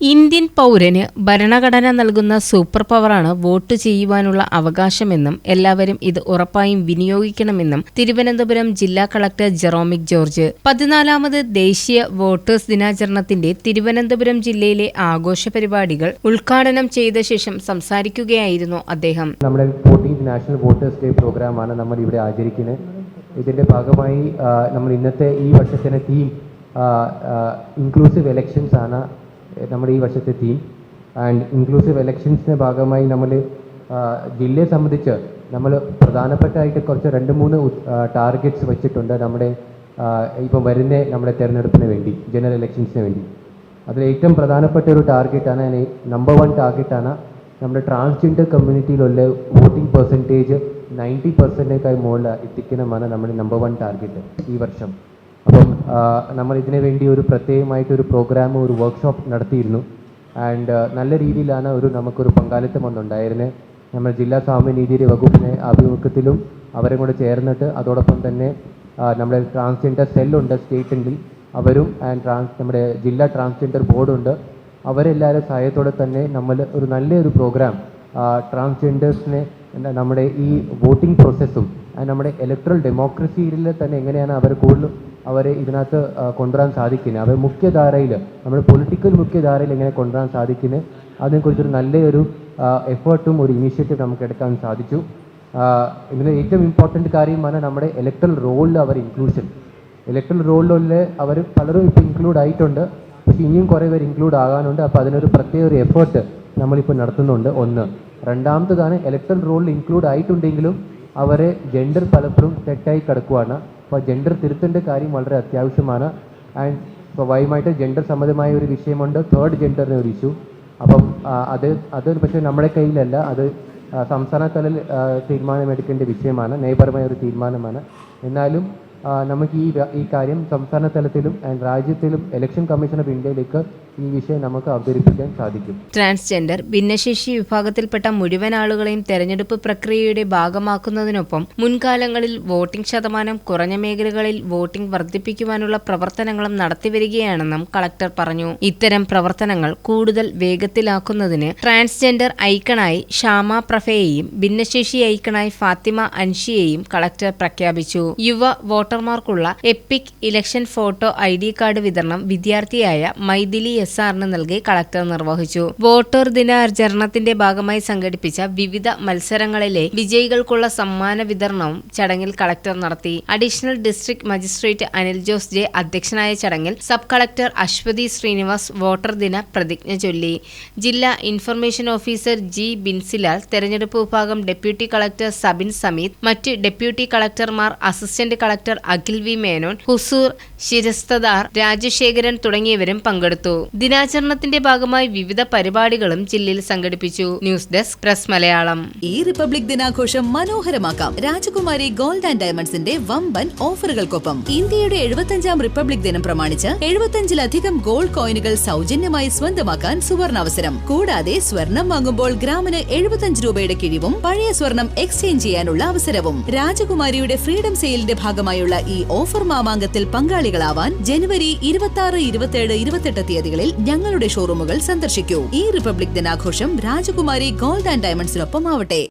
Indian പൗരന് ഭരണഘടന നൽകുന്ന സൂപ്പർ പവറാണ് വോട്ട് ചെയ്യുവാനുള്ള അവകാശമെന്നും എല്ലാവരും ഇത് ഉറപ്പായും വിനിയോഗിക്കണമെന്നും തിരുവനന്തപുരം ജില്ലാ കളക്ടർ ജെറോമിക് ജോർജ്. പതിനാലാമത് ദേശീയ വോട്ടേഴ്സ് ദിനാചരണത്തിന്റെ തിരുവനന്തപുരം ജില്ലയിലെ ആഘോഷ പരിപാടികൾ ഉദ്ഘാടനം ചെയ്ത ശേഷം സംസാരിക്കുകയായിരുന്നു അദ്ദേഹം. നമ്മുടെ നാഷണൽ വോട്ടേഴ്സ് ഡേ പ്രോഗ്രാമാണ് നമ്മൾ ഇവിടെ ആചരിക്കുന്നത്. ഇതിന്റെ ഭാഗമായി നമ്മൾ ഇന്നത്തെ ഈ വർഷത്തിന് തീം ഇൻക്ലൂസീവ് എലക്ഷൻസ് ആണ് നമ്മുടെ ഈ വർഷത്തെ തീം ആൻഡ് ഇൻക്ലൂസീവ് എലക്ഷൻസിന്റെ ഭാഗമായി നമ്മൾ ജില്ലയെ സംബന്ധിച്ച് നമ്മൾ പ്രധാനപ്പെട്ടായിട്ട് കുറച്ച് രണ്ട് മൂന്ന് ടാർഗറ്റ്സ് വെച്ചിട്ടുണ്ട് നമ്മുടെ ഇപ്പം വരുന്ന നമ്മുടെ തിരഞ്ഞെടുപ്പിന് വേണ്ടി ജനറൽ ഇലക്ഷൻസിന് വേണ്ടി. അതിൽ ഏറ്റവും പ്രധാനപ്പെട്ട ഒരു ടാർഗറ്റാണ് നമ്പർ വൺ ടാർഗറ്റാണ് നമ്മുടെ ട്രാൻസ്ജെൻഡർ കമ്മ്യൂണിറ്റിയിലുള്ള വോട്ടിംഗ് പെർസെന്റേജ് നയന്റി പെർസെന്റേക്കായി മുകളിൽ എത്തിക്കണമെന്നാണ് നമ്മുടെ നമ്പർ വൺ ടാർഗറ്റ് ഈ വർഷം. അപ്പം നമ്മൾ ഇതിനു വേണ്ടി ഒരു പ്രത്യേകമായിട്ട് ഒരു പ്രോഗ്രാം ഒരു വർക്ക്ഷോപ്പ് നടത്തിയിരുന്നു. ആൻഡ് നല്ല രീതിയിലാണ് ഒരു നമുക്കൊരു പങ്കാളിത്തം വന്നുണ്ടായിരുന്നത് നമ്മൾ ജില്ലാ സാമ്യനീതി വകുപ്പിനെ ആഭിമുഖ്യത്തിലും അവരും കൂടെ ചേർന്നിട്ട് അതോടൊപ്പം തന്നെ നമ്മുടെ ട്രാൻസ്ജെൻഡർ സെല്ലുണ്ട് സ്റ്റേറ്റിൽ അവരും ആൻഡ് ട്രാൻസ് നമ്മുടെ ജില്ലാ ട്രാൻസ്ജെൻഡർ ബോർഡുണ്ട് അവരെല്ലാവരും സഹായത്തോടെ തന്നെ നമ്മൾ ഒരു നല്ലൊരു പ്രോഗ്രാം ട്രാൻസ്ജെൻഡേഴ്സിനെ നമ്മുടെ ഈ വോട്ടിംഗ് പ്രോസസ്സും നമ്മുടെ ഇലക്ട്രൽ ഡെമോക്രസിയിൽ തന്നെ എങ്ങനെയാണ് അവർ കൂടുതലും അവരെ ഇതിനകത്ത് കൊണ്ടുവരാൻ സാധിക്കുന്നത്? അവർ മുഖ്യധാരയിൽ നമ്മുടെ പൊളിറ്റിക്കൽ മുഖ്യധാരയിൽ എങ്ങനെ കൊണ്ടുവരാൻ സാധിക്കുന്നത്? അതിനെക്കുറിച്ചൊരു നല്ലൊരു എഫേർട്ടും ഒരു ഇനീഷ്യേറ്റീവ് നമുക്ക് എടുക്കാൻ സാധിച്ചു. ഇതിൽ ഏറ്റവും ഇമ്പോർട്ടന്റ് കാര്യമാണ് നമ്മുടെ ഇലക്ട്രൽ റോളിൽ അവർ ഇൻക്ലൂഷൻ ഇലക്ട്രൽ റോളിലുള്ള അവർ പലരും ഇപ്പോൾ ഇൻക്ലൂഡ് ആയിട്ടുണ്ട്. പക്ഷേ ഇനിയും കുറേ പേർ ഇൻക്ലൂഡ് ആകാനുണ്ട്. അപ്പോൾ അതിനൊരു പ്രത്യേക ഒരു എഫേർട്ട് നമ്മളിപ്പോൾ നടത്തുന്നുണ്ട്. ഒന്ന്. രണ്ടാമത്തതാണ് ഇലക്ട്രൽ റോളിൽ ഇൻക്ലൂഡ് ആയിട്ടുണ്ടെങ്കിലും അവരെ ജെൻഡർ പലപ്പോഴും തെറ്റായി കിടക്കുവാണ്. അപ്പോൾ ജെൻഡർ തിരുത്തേണ്ട കാര്യം വളരെ അത്യാവശ്യമാണ്. ആൻഡ് സ്വാഭാവികമായിട്ട് ജെൻഡർ സംബന്ധമായ ഒരു വിഷയമുണ്ട്. തേർഡ് ജെൻഡറിന് ഒരു ഇഷ്യൂ അപ്പം അത് അത് പക്ഷേ നമ്മുടെ കയ്യിലല്ല. അത് സംസ്ഥാന തലത്തിൽ തീരുമാനമെടുക്കേണ്ട വിഷയമാണ്. നയപരമായ ഒരു തീരുമാനമാണ്. എന്നാലും നമുക്ക് ഈ ഈ കാര്യം സംസ്ഥാന തലത്തിലും രാജ്യത്തിലും ഇലക്ഷൻ കമ്മീഷൻ ഓഫ് ഇന്ത്യയിലേക്ക് ഈ വിഷയം നമുക്ക് അവതരിപ്പിക്കാൻ സാധിക്കും. ട്രാൻസ്ജെൻഡർ ഭിന്നശേഷി വിഭാഗത്തിൽപ്പെട്ട മുഴുവൻ ആളുകളെയും തെരഞ്ഞെടുപ്പ് പ്രക്രിയയുടെ ഭാഗമാക്കുന്നതിനൊപ്പം മുൻകാലങ്ങളിൽ വോട്ടിംഗ് ശതമാനം കുറഞ്ഞ മേഖലകളിൽ വോട്ടിംഗ് വർദ്ധിപ്പിക്കുവാനുള്ള പ്രവർത്തനങ്ങളും നടത്തിവരികയാണെന്നും കളക്ടർ പറഞ്ഞു. ഇത്തരം പ്രവർത്തനങ്ങൾ കൂടുതൽ വേഗത്തിലാക്കുന്നതിന് ട്രാൻസ്ജെൻഡർ ഐക്കണായി ഷാമ പ്രഫയെയും ഭിന്നശേഷി ഐക്കണായി ഫാത്തിമ അൻഷിയെയും കളക്ടർ പ്രഖ്യാപിച്ചു. യുവ വോട്ടർമാർക്കുള്ള epic election photo I D card വിതരണം വിദ്യാർത്ഥിയായ മൈഥിലി എസ് ആറിന് നൽകി കളക്ടർ നിർവഹിച്ചു. വോട്ടർ ദിനാചരണത്തിന്റെ ഭാഗമായി സംഘടിപ്പിച്ച വിവിധ മത്സരങ്ങളിലെ വിജയികൾക്കുള്ള സമ്മാന വിതരണവും ചടങ്ങിൽ കളക്ടർ നടത്തി. Additional district magistrate Anil Jose J അധ്യക്ഷനായ ചടങ്ങിൽ sub collector Aswathi Srinivas voter ദിന പ്രതിജ്ഞ ചൊല്ലി. ജില്ലാ ഇൻഫർമേഷൻ ഓഫീസർ ജി ബിൻസിലാൽ തെരഞ്ഞെടുപ്പ് വിഭാഗം ഡെപ്യൂട്ടി കളക്ടർ സബിൻ സമീത് മറ്റ് ഡെപ്യൂട്ടി കളക്ടർമാർ assistant collector Akhil V Menon ഹുസൂർ ശിരസ്തദാർ രാജശേഖരൻ തുടങ്ങിയവരും പങ്കെടുത്തു. ദിനാചരണത്തിന്റെ ഭാഗമായി വിവിധ പരിപാടികളും ജില്ലയിൽ സംഘടിപ്പിച്ചു. News desk press Malayalam. ഈ റിപ്പബ്ലിക് ദിനാഘോഷം മനോഹരമാക്കാം. രാജകുമാരി ഗോൾഡ് ആൻഡ് ഡയമണ്ട്സിന്റെ വമ്പൻ ഓഫറുകൾക്കൊപ്പം ഇന്ത്യയുടെ എഴുപത്തഞ്ചാം റിപ്പബ്ലിക് ദിനം പ്രമാണിച്ച് എഴുപത്തഞ്ചിലധികം ഗോൾഡ് കോയിനുകൾ സൗജന്യമായി സ്വന്തമാക്കാൻ സുവർണാവസരം. കൂടാതെ സ്വർണം വാങ്ങുമ്പോൾ ഗ്രാമിന് എഴുപത്തഞ്ച് രൂപയുടെ കിഴിവും പഴയ സ്വർണം എക്സ്ചേഞ്ച് ചെയ്യാനുള്ള അവസരവും. രാജകുമാരിയുടെ ഫ്രീഡം സെയിലിന്റെ ഭാഗമായുള്ള ഈ ഓഫർ മാമാങ്കത്തിൽ പങ്കാളികളാവാൻ ജനുവരി ഇരുപത്തി ആറ് ഇരുപത്തിയേഴ് ഇരുപത്തെട്ട് തീയതികളിൽ ഞങ്ങളുടെ ഷോറൂമുകൾ സന്ദർശിക്കൂ. ഈ റിപ്പബ്ലിക് ദിനാഘോഷം രാജകുമാരി ഗോൾഡ് ആൻഡ് ഡയമണ്ട്സിനൊപ്പം ആവട്ടെ